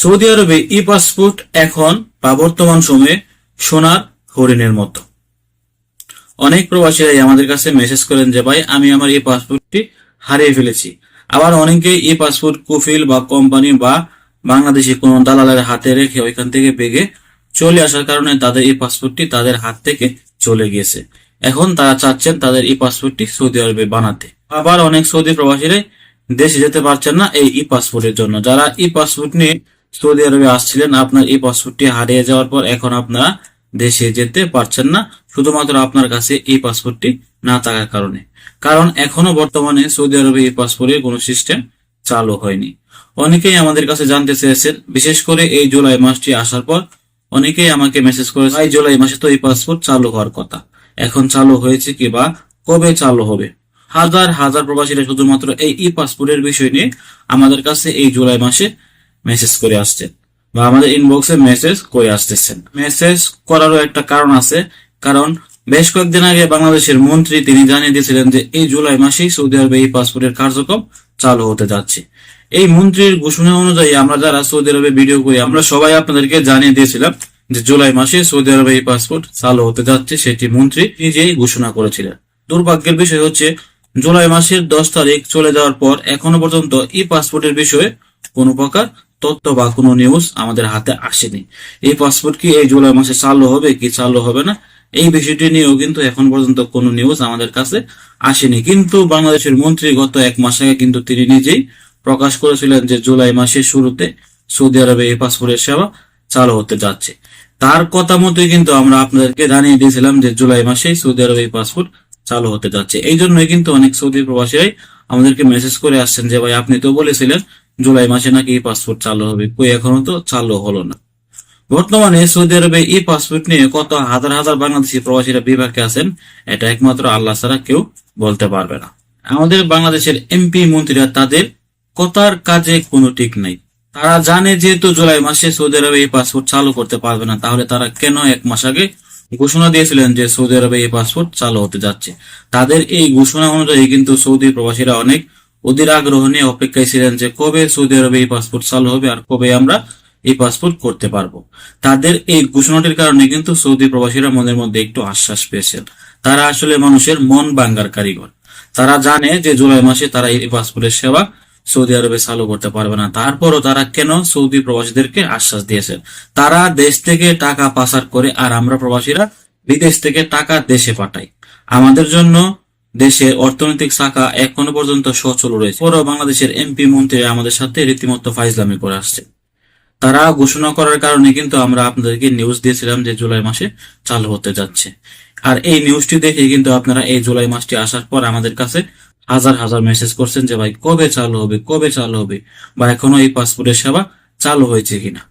Saudi আরবে ই passport এখন বা বর্তমান সময়ে সোনার হরিণের মতো। অনেক প্রবাসীরাই আমাদের কাছে মেসেজ করেন যে, ভাই, আমি আমার এই পাসপোর্টটি হারিয়ে ফেলেছি। আবার অনেকে এই পাসপোর্ট, কুফিল বা কোম্পানি বা বাংলাদেশি কোনো দালালের হাতে রেখে ওইখান থেকে বেগে চলে আসার কারণে তাদের এই পাসপোর্টটি তাদের হাত থেকে চলে গিয়েছে। এখন তারা চাচ্ছেন তাদের এই পাসপোর্টটি সৌদি আরবে বানাতে। আবার অনেক সৌদি প্রবাসীরাই দেশে যেতে পারছেন না এই ই পাসপোর্টের জন্য। যারা ই পাসপোর্ট নিয়ে সৌদি আরবে আসছিলেন, আপনার এই পাসপোর্টটি হারিয়ে যাওয়ার পর এখন আপনারা দেশে যেতে পারছেন না, শুধুমাত্র আপনার কাছে এই পাসপোর্টটি না থাকার কারণে। কারণ এখনও বর্তমানে সৌদি আরবে এই পাসপোর্টের কোনো সিস্টেম চালু হয়নি। অনেকেই আমাদের কাছে জানতে চেয়েছেন, বিশেষ করে এই জুলাই মাসটি আসার পর অনেকেই আমাকে মেসেজ করেছে এই জুলাই মাসে তো এই পাসপোর্ট চালু হওয়ার কথা। এখন চালু হয়েছে কি বা কবে চালু হবে? হাজার হাজার প্রবাসীরা শুধুমাত্র এই ই পাসপোর্টের বিষয় নিয়ে আমাদের কাছে এই জুলাই মাসে মেসেজ করে আসছেন বা আমাদের ইনবক্সে মেসেজ করে আসতেছেন। মেসেজ করারও একটা কারণ আছে। কারণ বেশ কয়েকদিন আগে বাংলাদেশের মন্ত্রী তিনি জানিয়ে দিয়েছিলেন যে এই জুলাই মাসেই সৌদি আরবে এই পাসপোর্টের কার্যক্রম চালু হতে যাচ্ছে। এই মন্ত্রীর ঘোষণা অনুযায়ী আমরা যারা সৌদি আরবে ভিডিও করি, আমরা সবাই আপনাদেরকে জানিয়ে দিয়েছিলাম যে জুলাই মাসে সৌদি আরবে এই পাসপোর্ট চালু হতে যাচ্ছে সেটি মন্ত্রী নিজেই ঘোষণা করেছিলেন। দুর্ভাগ্যের বিষয় হচ্ছে জুলাই মাসের দশ তারিখ চলে যাওয়ার পর এখনও পর্যন্ত ই পাসপোর্টের বিষয়ে কোনো প্রকার তথ্য বা কোনো নিউজ আমাদের হাতে আসেনি। এই পাসপোর্ট কি এই জুলাই মাসে চালু হবে কি চালু হবে না? এই বিষয়টি নিয়েও কিন্তু এখন পর্যন্ত কোনো নিউজ আমাদের কাছে আসেনি। কিন্তু বাংলাদেশের মন্ত্রী গত এক মাস আগে কিন্তু তিনি নিজেই প্রকাশ করেছিলেন যে জুলাই মাসের শুরুতে সৌদি আরবে এই পাসপোর্টের সেবা চালু হতে যাচ্ছে। তার কথা মতোই কিন্তু আমরা আপনাদেরকে জানিয়ে দিয়েছিলাম যে জুলাই মাসেই সৌদি আরবে এই পাসপোর্ট চালু হতে যাচ্ছে। এই জন্যই কিন্তু অনেক সৌদি প্রবাসীরাই আমাদেরকে মেসেজ করে আসছেন যে, ভাই, আপনি তো বলেছিলেন জুলাই মাসে নাকি এই পাসপোর্ট চালু হবে? কই এখনও তো চালু হলো না। বর্তমানে সৌদি আরবে এই পাসপোর্ট নিয়ে কত হাজার হাজার বাংলাদেশি প্রবাসীরা বিভাগে আছেন, এটা একমাত্র আল্লাহ ছাড়া কেউ বলতে পারবে না। আমাদের বাংলাদেশের এমপি মন্ত্রীরা তাদের কথার কাজে কোনো ঠিক নাই। তারা জানে যেহেতু জুলাই মাসে সৌদি আরবে এই পাসপোর্ট চালু করতে পারবে না, তাহলে তারা কেন এক মাস আগে ঘোষণা দিয়েছিলেন যে সৌদি আরবে এই পাসপোর্ট চালু হতে যাচ্ছে? তাদের এই ঘোষণা অনুযায়ী কিন্তু সৌদি প্রবাসীরা অনেক অধীর আগ্রহ নিয়ে অপেক্ষায় ছিলেন যে কবে সৌদি আরবে এই পাসপোর্ট চালু হবে আর কবে আমরা এই পাসপোর্ট করতে পারব। তাদের এই ঘোষণাটির কারণে কিন্তু সৌদি প্রবাসীরা মনের মধ্যে একটু আশ্বাস পেয়েছেন। তারা আসলে মানুষের মন বাঙ্গার কারিগর। তারা জানে যে জুলাই মাসে তারা এই পাসপোর্টের সেবা সৌদি আরবে চালু করতে পারবে না। তারপরও তারা কেন সৌদি প্রবাসীদেরকে আশ্বাস দিয়েছেন? তারা দেশ থেকে টাকা পাচার করে আর আমরা প্রবাসীরা বিদেশ থেকে টাকা দেশে পাঠাই। আমাদের জন্য দেশের অর্থনৈতিক শাখা এখনও পর্যন্ত সচল রয়েছে। পরও বাংলাদেশের এমপি মন্ত্রী আমাদের সাথে রীতিমতো ফাইজলামি করে আসছে। তারা ঘোষণা করার কারণে কিন্তু আমরা আপনাদেরকে নিউজ দিয়েছিলাম যে জুলাই মাসে চালু হতে যাচ্ছে। আর এই নিউজটি দেখে কিন্তু আপনারা এই জুলাই মাসটি আসার পর আমাদের কাছে হাজার হাজার মেসেজ করছেন যে, ভাই, কবে চালু হবে? কবে চালু হবে? বা এখনও এই পাসপোর্টের সেবা চালু হয়েছে কিনা?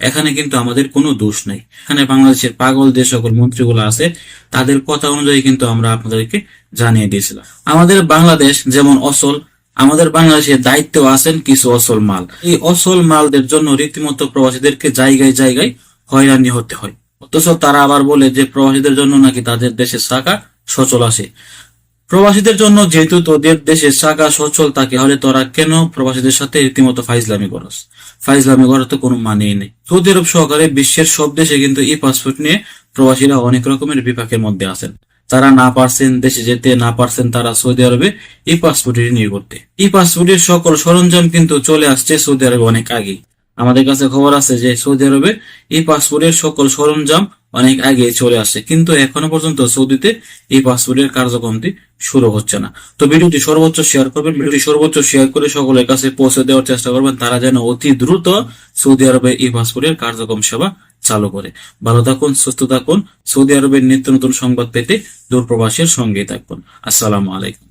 এখানে কিন্তু আমাদের কোনো দোষ নেই। এখানে বাংলাদেশের পাগল যে সকল মন্ত্রীগুলো আছে, তাদের কথা অনুযায়ী কিন্তু আমরা আপনাদেরকে জানিয়ে দিয়েছিলাম। আমাদের বাংলাদেশ যেমন অসল, আমাদের বাংলাদেশের দায়িত্ব আছেন কিছু অসল মাল। এই অসল মালদের জন্য রীতিমতো প্রবাসীদেরকে জায়গায় জায়গায় হয়রানি হতে হয়। অথচ তারা আবার বলে যে প্রবাসীদের জন্য নাকি তাদের দেশের শাখা সচল আসে প্রবাসীদের জন্য যেহেতু তোদের দেশের শাখা সচল থাকে হলে তোরা কেন প্রবাসীদের সাথে রীতিমতো ফাইজলামি করস? ফাইজলামি করার তো কোনো মানেই নেই। সৌদি আরব সহকারে বিশ্বের সব দেশে কিন্তু এই পাসপোর্ট নিয়ে প্রবাসীরা অনেক রকমের বিপাকের মধ্যে আছেন। তারা না পারছেন দেশে যেতে, না পারছেন তারা সৌদি আরবে এই পাসপোর্ট রিনিউ করতে। এই পাসপোর্টের সকল সরঞ্জাম কিন্তু চলে আসছে সৌদি আরবে অনেক আগে আমাদের কাছে খবর আছে যে সৌদি আরবে এই পাসপোর্টের সকল সরঞ্জাম অনেক আগে চলে আসছে কিন্তু এখনও পর্যন্ত সৌদিতে এই পাসপোর্টের কার্যক্রমটি শুরু হচ্ছে না। তো ভিডিওটি সর্বোচ্চ শেয়ার করবেন, ভিডিওটি সর্বোচ্চ শেয়ার করে সকলের কাছে পৌঁছে দেওয়ার চেষ্টা করবেন। তারা যেন অতি দ্রুত সৌদি আরবে এই পাসপোর্টের কার্যক্রম সেবা চালু করে। ভালো থাকুন, সুস্থ থাকুন, সৌদি আরবের নিত্য নতুন সংবাদ পেতে দূরপ্রবাসের সঙ্গেই থাকুন। আসসালামু আলাইকুম।